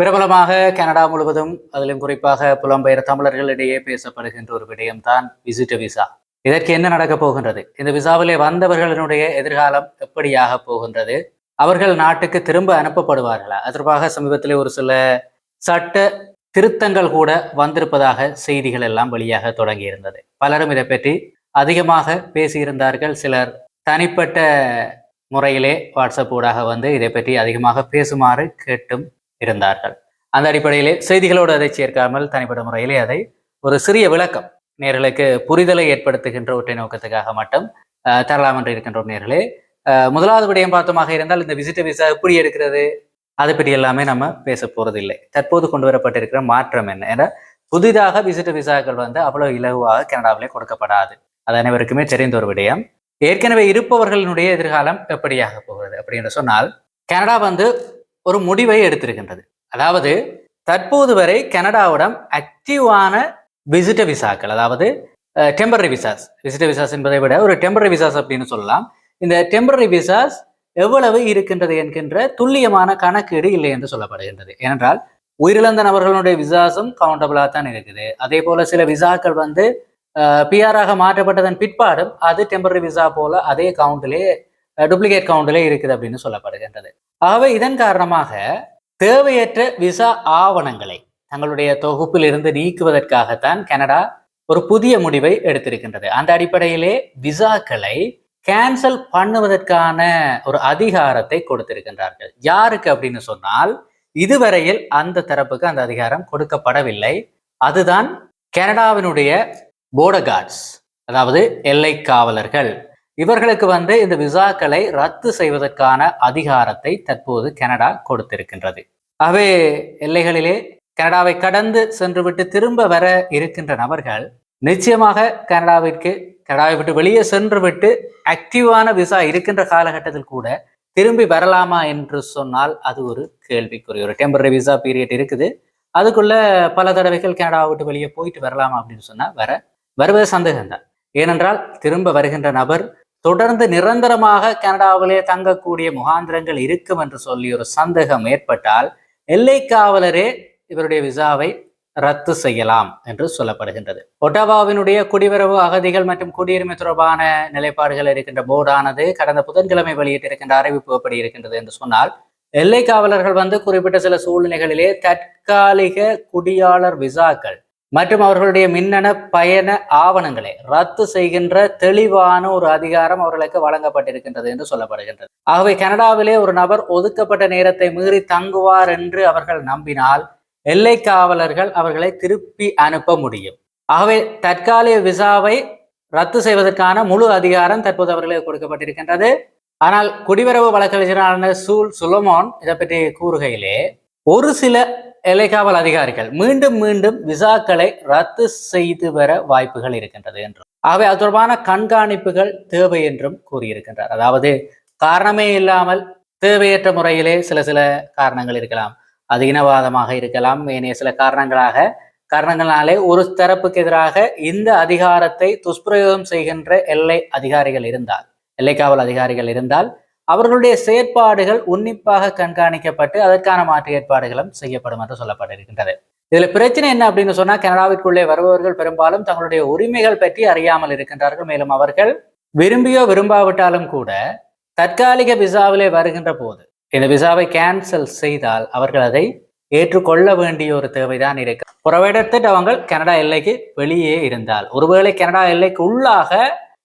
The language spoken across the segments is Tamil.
பிரபலமாக கனடா முழுவதும் அதிலும் குறிப்பாக புலம்பெயர் தமிழர்களிடையே பேசப்படுகின்ற ஒரு விடயம்தான் விசிட்ட விசா. இதற்கு என்ன நடக்கப் போகின்றது? இந்த விசாவிலே வந்தவர்களினுடைய எதிர்காலம் எப்படியாக போகின்றது? அவர்கள் நாட்டுக்கு திரும்ப அனுப்பப்படுவார்களா? அதற்காக சமீபத்திலே ஒரு சில சட்ட திருத்தங்கள் கூட வந்திருப்பதாக செய்திகள் எல்லாம் வெளியாக தொடங்கி இருந்தது பலரும் இதை பற்றி அதிகமாக பேசியிருந்தார்கள். சிலர் தனிப்பட்ட முறையிலே வாட்ஸ்அப் ஊடாக வந்து இதை பற்றி அதிகமாக பேசுமாறு கேட்டும் இருந்தார்கள். அந்த அடிப்படையிலே செய்திகளோடு அதை சேர்க்காமல் தனிப்பட்ட முறையிலே அதை ஒரு சிறிய விளக்கம் நேர்களுக்கு புரிதலை ஏற்படுத்துகின்ற ஒற்றை நோக்கத்துக்காக மட்டும் அஹ், தரலாம் என்று இருக்கின்ற நேர்களே. முதலாவது விடயம் பார்த்தோமாக இருந்தால் இந்த விசிட்ட விசா எப்படி எடுக்கிறது? அதை பற்றி எல்லாமே நம்ம பேச போறதில்லை. தற்போது கொண்டு வரப்பட்டிருக்கிற மாற்றம் என்ன ஏன்னா புதிதாக விசிட்ட விசாக்கள் வந்து அவ்வளவு இலகுவாக கனடாவிலே கொடுக்கப்படாது. அது அனைவருக்குமே தெரிந்த ஒரு விடயம். ஏற்கனவே இருப்பவர்களினுடைய எதிர்காலம் எப்படியாக போகிறது? அப்படின்னு சொன்னால் கனடா வந்து ஒரு முடிவை எடுத்திருக்கின்றது. அதாவது தற்போது வரை கனடாவிடம் ஆக்டிவான விசிட்ட விசாக்கள் அதாவது டெம்பரரி விசாஸ் விசிட்டர் விசாஸ் என்பதை விட ஒரு டெம்பரரி விசாஸ் அப்படின்னு சொல்லலாம். இந்த டெம்பரரி விசாஸ் எவ்வளவு இருக்கின்றது என்கின்ற துல்லியமான கணக்கீடு இல்லை என்று சொல்லப்படுகின்றது. ஏனென்றால் உயிரிழந்த நபர்களுடைய விசாஸும் கவுண்டபிளாக தான் இருக்குது. அதே போல சில விசாக்கள் வந்து பிஆராக மாற்றப்பட்டதன் பிற்பாடும் அது டெம்பரரி விசா போல அதே கவுண்டிலே டூப்ளிகேட் கவுண்டிலே இருக்குது அப்படின்னு சொல்லப்படுகின்றது. ஆகவே இதன் காரணமாக தேவையற்ற விசா ஆவணங்களை தங்களுடைய தொகுப்பில் இருந்து நீக்குவதற்காகத்தான் கனடா ஒரு புதிய முடிவை எடுத்திருக்கின்றது. அந்த அடிப்படையிலே விசாக்களை கேன்சல் பண்ணுவதற்கான ஒரு அதிகாரத்தை கொடுத்திருக்கின்றார்கள். யாருக்கு அப்படின்னு சொன்னால் இதுவரையில் அந்த தரப்புக்கு அந்த அதிகாரம் கொடுக்கப்படவில்லை. அதுதான் கனடாவினுடைய போர்டர் கார்ட்ஸ் அதாவது எல்லை காவலர்கள். இவர்களுக்கு வந்து இந்த விசாக்களை ரத்து செய்வதற்கான அதிகாரத்தை தற்போது கனடா கொடுத்திருக்கின்றது. ஆகவே எல்லைகளிலே கனடாவை கடந்து சென்றுவிட்டு திரும்ப வர இருக்கின்ற நபர்கள் நிச்சயமாக கனடாவிற்கு கனடாவை விட்டு வெளியே சென்று விட்டு ஆக்டிவான விசா இருக்கின்ற காலகட்டத்தில் கூட திரும்பி வரலாமா என்று சொன்னால் அது ஒரு கேள்விக்குரிய ஒரு டெம்பரரி விசா பீரியட் இருக்குது. அதுக்குள்ள பல தடவைகள் கனடாவை விட்டு வெளியே போயிட்டு வரலாமா அப்படின்னு சொன்னால் வர வருவது சந்தேகம்தான். ஏனென்றால் திரும்ப வருகின்ற நபர் தொடர்ந்து நிரந்தரமாக கனடாவிலே தங்கக்கூடிய முகாந்திரங்கள் இருக்கும் என்று சொல்லி ஒரு சந்தேகம் ஏற்பட்டால் எல்லை காவலரே இவருடைய விசாவை ரத்து செய்யலாம் என்று சொல்லப்படுகின்றது. ஒட்டவாவினுடைய குடிவரவு அகதிகள் மற்றும் குடியுரிமை தொடர்பான நிலைப்பாடுகள் இருக்கின்ற போர்டானது கடந்த புதன்கிழமை வெளியிட்டிருக்கின்ற அறிவிப்பு எப்படி இருக்கின்றது என்று சொன்னால் எல்லை காவலர்கள் வந்து குறிப்பிட்ட சில சூழ்நிலைகளிலே தற்காலிக குடியாளர் விசாக்கள் மற்றும் அவர்களுடைய மின்னண பயண ஆவணங்களை ரத்து செய்கின்ற தெளிவான ஒரு அதிகாரம் அவர்களுக்கு வழங்கப்பட்டிருக்கின்றது என்று சொல்லப்படுகின்றது. ஆகவே கனடாவிலே ஒரு நபர் ஒதுக்கப்பட்ட நேரத்தை மீறி தங்குவார் என்று அவர்கள் நம்பினால் எல்லை காவலர்கள் அவர்களை திருப்பி அனுப்ப முடியும். ஆகவே தற்காலிக விசாவை ரத்து செய்வதற்கான முழு அதிகாரம் தற்போது அவர்களுக்கு கொடுக்கப்பட்டிருக்கின்றது. ஆனால் குடிவரவு வழக்கறிஞரான சூல் சுலமோன் இதை பற்றி கூறுகையிலே ஒரு சில எல்லைக்காவல் அதிகாரிகள் மீண்டும் மீண்டும் விசாக்களை ரத்து செய்து வர வாய்ப்புகள் இருக்கின்றது என்றும். ஆகவே அது தொடர்பான கண்காணிப்புகள் தேவை என்றும் கூறியிருக்கின்றார். அதாவது காரணமே இல்லாமல் தேவையற்ற முறையிலே சில சில காரணங்கள் இருக்கலாம். அது இனவாதமாக இருக்கலாம். ஏனைய சில காரணங்களாக காரணங்களாலே ஒரு தரப்புக்கு எதிராக இந்த அதிகாரத்தை துஷ்பிரயோகம் செய்கின்ற எல்லை அதிகாரிகள் இருந்தால் எல்லைக்காவல் அதிகாரிகள் இருந்தால் அவர்களுடைய செயற்பாடுகள் உன்னிப்பாக கண்காணிக்கப்பட்டு அதற்கான மாற்று ஏற்பாடுகளும் செய்யப்படும் என்று சொல்லப்பட்டிருக்கின்றது. இதுல பிரச்சனை என்ன அப்படின்னு சொன்னா கனடாவிற்குள்ளே வருபவர்கள் பெரும்பாலும் தங்களுடைய உரிமைகள் பற்றி அறியாமல் இருக்கின்றார்கள். மேலும் அவர்கள் விரும்பியோ விரும்பாவிட்டாலும் கூட தற்காலிக விசாவிலே வருகின்ற போது இந்த விசாவை கேன்சல் செய்தால் அவர்கள் அதை ஏற்றுக்கொள்ள வேண்டிய ஒரு தேவைதான் இருக்கு. புறவிடத்திட்டு அவங்க கனடா எல்லைக்கு வெளியே இருந்தால். ஒருவேளை கனடா எல்லைக்கு உள்ளாக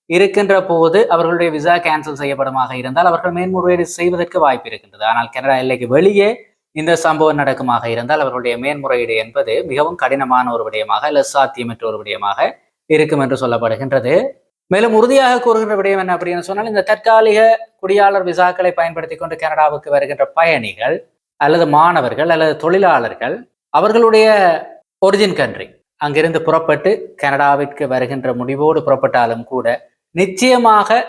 இருக்கின்ற போது அவர்களுடைய விசா கேன்சல் செய்யப்படமாக இருந்தால் அவர்கள் மேன்முறையீடு செய்வதற்கு வாய்ப்பு இருக்கின்றது. ஆனால் கனடா எல்லைக்கு வெளியே இந்த சம்பவம் நடக்குமாக இருந்தால் அவர்களுடைய மேன்முறையீடு என்பது மிகவும் கடினமான ஒரு விடயமாக அல்ல சாத்தியமற்ற ஒரு விடயமாக இருக்கும் என்று சொல்லப்படுகின்றது. மேலும் உறுதியாக கூறுகின்ற விடயம் என்ன அப்படின்னு சொன்னால் இந்த தற்காலிக குடியாளர் விசாக்களை பயன்படுத்தி கொண்டு கனடாவுக்கு வருகின்ற பயணிகள் அல்லது மாணவர்கள் அல்லது தொழிலாளர்கள் அவர்களுடைய ஒரிஜின் கண்ட்ரி அங்கிருந்து புறப்பட்டு கனடாவிற்கு வருகின்ற முடிவோடு புறப்பட்டாலும் கூட நிச்சயமாக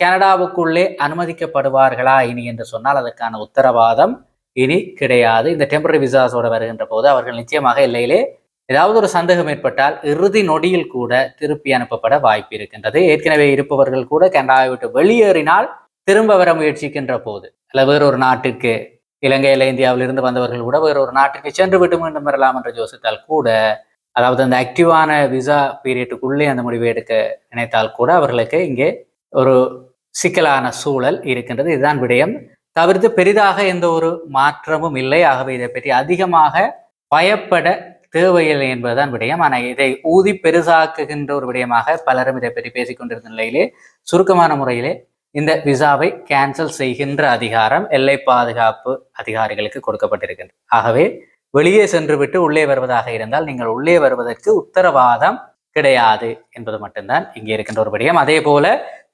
கனடாவுக்குள்ளே அனுமதிக்கப்படுவார்களா இனி என்று சொன்னால் அதற்கான உத்தரவாதம் இனி கிடையாது. இந்த டெம்பரரி விசாஸோட வருகின்ற போது அவர்கள் நிச்சயமாக எல்லையிலே ஏதாவது ஒரு சந்தேகம் ஏற்பட்டால் இறுதி நொடியில் கூட திருப்பி அனுப்பப்பட வாய்ப்பு இருக்கின்றது. ஏற்கனவே இருப்பவர்கள் கூட கனடாவை விட்டு வெளியேறினால் திரும்ப வர முயற்சிக்கின்ற போது அல்ல வேறொரு நாட்டிற்கு இலங்கையில் இந்தியாவிலிருந்து வந்தவர்கள் கூட வேறொரு நாட்டுக்கு சென்று விட்டு மீண்டும் வரலாம் என்று யோசித்தால் கூட அதாவது அந்த ஆக்டிவான விசா பீரியட்டுக்குள்ளே அந்த முடிவை எடுக்க நினைத்தால் கூட அவர்களுக்கு இங்கே ஒரு சிக்கலான சூழல் இருக்கின்றது. இதுதான் விடயம். தவிர்த்து பெரிதாக எந்த ஒரு மாற்றமும் இல்லை. ஆகவே இதை பற்றி அதிகமாக பயப்பட தேவையில்லை என்பதுதான் விடயம். ஆனால் இதை ஊதி பெருசாக்குகின்ற ஒரு விடயமாக பலரும் இதை பற்றி பேசிக்கொண்டிருந்த நிலையிலே சுருக்கமான முறையிலே இந்த விசாவை கேன்சல் செய்கின்ற அதிகாரம் எல்லை பாதுகாப்பு அதிகாரிகளுக்கு கொடுக்கப்பட்டிருக்கின்றது. ஆகவே வெளியே சென்று விட்டு உள்ளே வருவதாக இருந்தால் நீங்கள் உள்ளே வருவதற்கு உத்தரவாதம் கிடையாது என்பது மட்டும்தான் இங்கே இருக்கின்ற ஒரு விடயம். அதே போல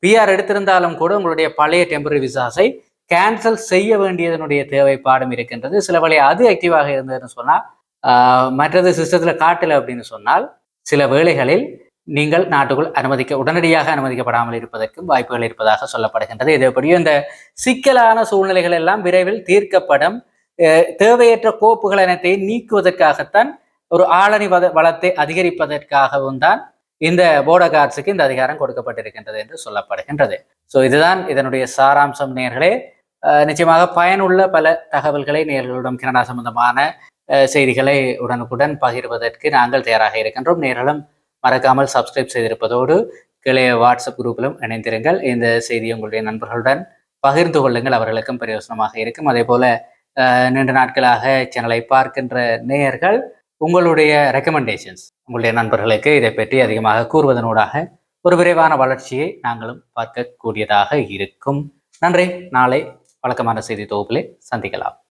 பிஆர் எடுத்திருந்தாலும் கூட உங்களுடைய பழைய டெம்பரரி விசாஸை கேன்சல் செய்ய வேண்டியதனுடைய தேவைப்பாடும் இருக்கின்றது. சில வேலை அது ஆக்டிவாக இருந்ததுன்னு சொன்னால் மற்றது சிஸ்டத்தில் காட்டலை அப்படின்னு சொன்னால் சில வேளைகளில் நீங்கள் நாட்டுக்குள் அனுமதிக்க உடனடியாக அனுமதிக்கப்படாமல் இருப்பதற்கும் வாய்ப்புகள் இருப்பதாக சொல்லப்படுகின்றது. இது எப்படியும் இந்த சிக்கலான சூழ்நிலைகள் எல்லாம் விரைவில் தீர்க்கப்படும். தேவையற்ற கோப்புகள் அனைத்தையும் நீக்குவதற்காகத்தான் ஒரு ஆளணி வத- வளத்தை அதிகரிப்பதற்காகவும் தான் இந்த போர்ட கார்ட்ஸுக்கு இந்த அதிகாரம் கொடுக்கப்பட்டிருக்கின்றது என்று சொல்லப்படுகின்றது. ஸோ இதுதான் இதனுடைய சாராம்சம் நேர்களே. நிச்சயமாக பயனுள்ள பல தகவல்களை நேர்களுடன் கனடா சம்பந்தமான செய்திகளை உடனுக்குடன் பகிர்வதற்கு நாங்கள் தயாராக இருக்கின்றோம். நேர்களும் மறக்காமல் சப்ஸ்கிரைப் செய்திருப்பதோடு கிளைய வாட்ஸ்அப் குரூப்பிலும் இணைந்திருங்கள். இந்த செய்தி உங்களுடைய நண்பர்களுடன் பகிர்ந்து கொள்ளுங்கள். அவர்களுக்கும் பிரயோசனமாக இருக்கும். அதே போல நீண்ட நாட்களாக சேனலை பார்க்கின்ற நேயர்கள் உங்களுடைய ரெக்கமெண்டேஷன்ஸ் உங்களுடைய நண்பர்களுக்கு இதை பற்றி அதிகமாக கூறுவதனூடாக ஒரு விரைவான வளர்ச்சியை நாங்களும் பார்க்கக்கூடியதாக இருக்கும். நன்றி. நாளை வழக்கமான செய்தி தொகுப்பிலே சந்திக்கலாம்.